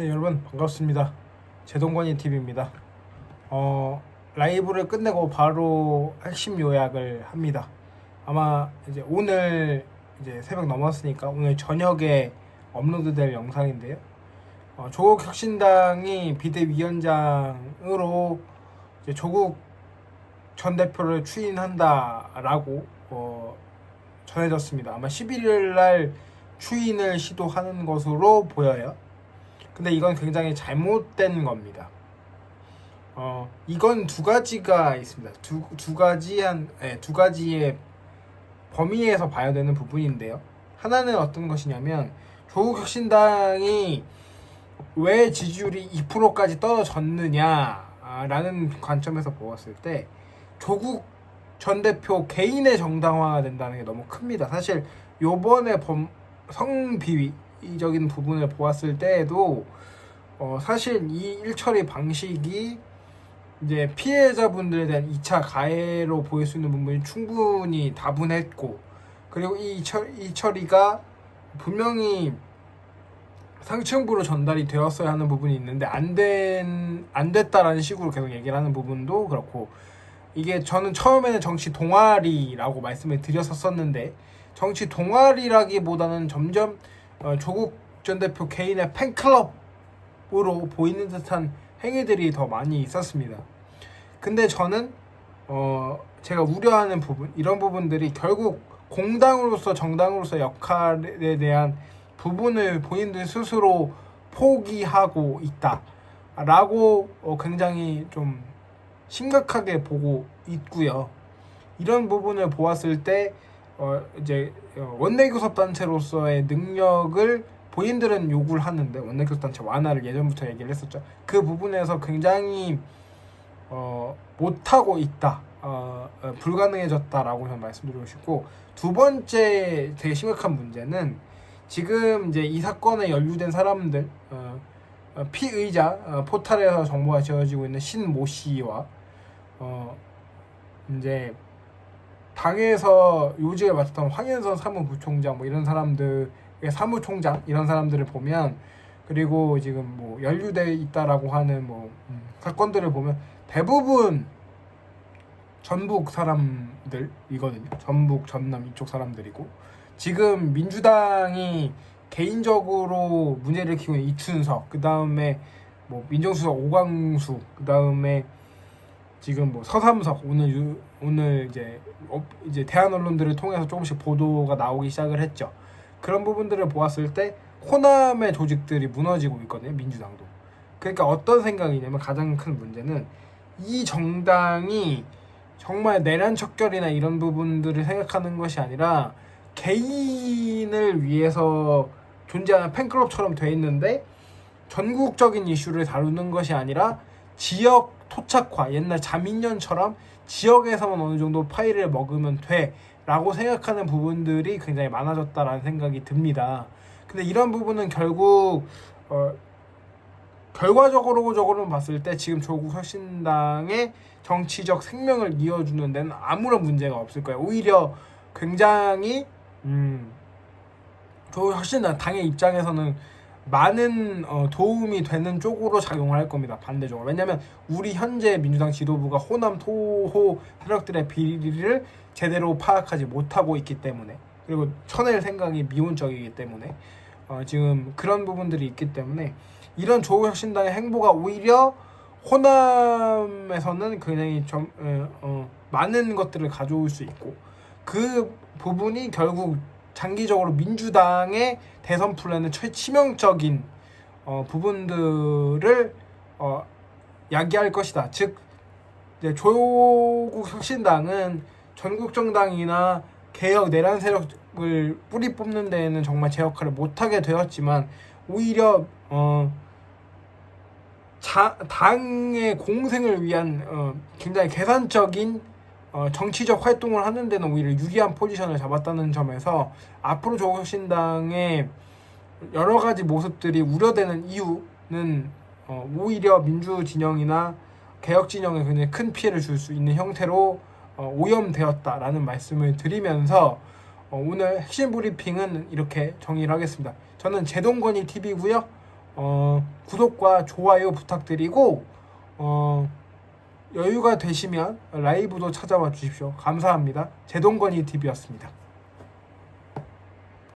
네 여러분 반갑습니다. 제동건이 TV입니다. 어 라이브를 끝내고 바로 핵심 요약을 합니다. 아마 이제 오늘 이제 새벽 넘었으니까 오늘 저녁에 업로드될 영상인데요. 어, 조국 혁신당이 비대위원장으로 조국 전 대표를 추인한다라고 어, 전해졌습니다. 아마 11일 날 추인을 시도하는 것으로 보여요. 근데 이건 굉장히 잘못된 겁니다. 어, 이건 두 가지가 있습니다. 두, 두 가지 한, 네, 두 가지의 범위에서 봐야 되는 부분인데요. 하나는 어떤 것이냐면, 조국 혁신당이 왜 지지율이 2%까지 떨어졌느냐라는 관점에서 보았을 때, 조국 전 대표 개인의 정당화가 된다는 게 너무 큽니다. 사실 요번에 범, 성비위 적인 부분을 보았을 때에도 어, 사실 이 일처리 방식이 이제 피해자분들에 대한 2차 가해로 보일 수 있는 부분이 충분히 다분했고 그리고 이, 처, 이 처리가 분명히 상층부로 전달이 되었어야 하는 부분이 있는데 안 된, 안 됐다라는 식으로 계속 얘기를 하는 부분도 그렇고 이게 저는 처음에는 정치 동아리라고 말씀을 드렸었었는데 정치 동아리라기보다는 점점 어, 조국 전 대표 개인의 팬클럽으로 보이는 듯한 행위들이 더 많이 있었습니다. 근데 저는 어, 제가 우려하는 부분 이런 부분들이 결국 공당으로서 정당으로서 역할에 대한 부분을 본인들 스스로 포기하고 있다라고 어, 굉장히 좀 심각하게 보고 있고요. 이런 부분을 보았을 때 어, 이제 어, 원내교섭 단체로서의 능력을 본인들은 요구를 하는데 원내교섭 단체 완화를 예전부터 얘기를 했었죠. 그 부분에서 굉장히 어, 못하고 있다. 어, 어, 불가능해졌다라고 저는 말씀드리고 싶고 두 번째 되게 심각한 문제는 지금 이제 이 사건에 연루된 사람들 어, 어, 피의자 어, 포탈에서 정보가 지어지고 있는 신모 씨와 어, 이제 당에서 요직을 맡았던 황현선 사무부총장 뭐 이런 사람들 사무총장 이런 사람들을 보면 그리고 지금 뭐 연루돼 있다라고 하는 뭐 음, 사건들을 보면 대부분 전북 사람들이거든요. 전북 전남 이쪽 사람들이고 지금 민주당이 개인적으로 문제를 키우는 이춘석 그 다음에 뭐 민정수석 오광수 그 다음에 지금 뭐 서삼석 오늘 유, 오늘 이제 어, 이제 대한 언론들을 통해서 조금씩 보도가 나오기 시작을 했죠. 그런 부분들을 보았을 때 호남의 조직들이 무너지고 있거든요. 민주당도. 그러니까 어떤 생각이냐면 가장 큰 문제는 이 정당이 정말 내란 척결이나 이런 부분들을 생각하는 것이 아니라 개인을 위해서 존재하는 팬클럽처럼 돼 있는데 전국적인 이슈를 다루는 것이 아니라 지역 토착화 옛날 자민련처럼 지역에서만 어느 정도 파일을 먹으면 돼 라고 생각하는 부분들이 굉장히 많아졌다라는 생각이 듭니다. 근데 이런 부분은 결국 어, 결과적으로 봤을 때 지금 조국 혁신당의 정치적 생명을 이어주는 데는 아무런 문제가 없을 거예요. 오히려 굉장히 음, 조국 혁신당 당의 입장에서는 많은 어, 도움이 되는 쪽으로 작용을 할 겁니다. 반대적으로. 왜냐하면 우리 현재 민주당 지도부가 호남 토호 세력들의 비리를 제대로 파악하지 못하고 있기 때문에 그리고 쳐낼 생각이 미온적이기 때문에 어, 지금 그런 부분들이 있기 때문에 이런 조국혁신당의 행보가 오히려 호남에서는 굉장히 좀 어, 어, 많은 것들을 가져올 수 있고 그 부분이 결국 장기적으로 민주당의 대선 플랜의 최치명적인 어, 부분들을 어, 야기할 것이다. 즉 이제 조국 혁신당은 전국 정당이나 개혁 내란 세력을 뿌리 뽑는 데에는 정말 제 역할을 못하게 되었지만 오히려 어, 자, 당의 공생을 위한 어, 굉장히 계산적인 어, 정치적 활동을 하는 데는 오히려 유리한 포지션을 잡았다는 점에서 앞으로 조국신당의 여러 가지 모습들이 우려되는 이유는 어, 오히려 민주 진영이나 개혁 진영에 굉장히 큰 피해를 줄 수 있는 형태로 어, 오염되었다라는 말씀을 드리면서 어, 오늘 핵심 브리핑은 이렇게 정리를 하겠습니다. 저는 제동건이 TV고요. 어, 구독과 좋아요 부탁드리고 어, 여유가 되시면 라이브도 찾아와 주십시오. 감사합니다. 제동건이 TV였습니다.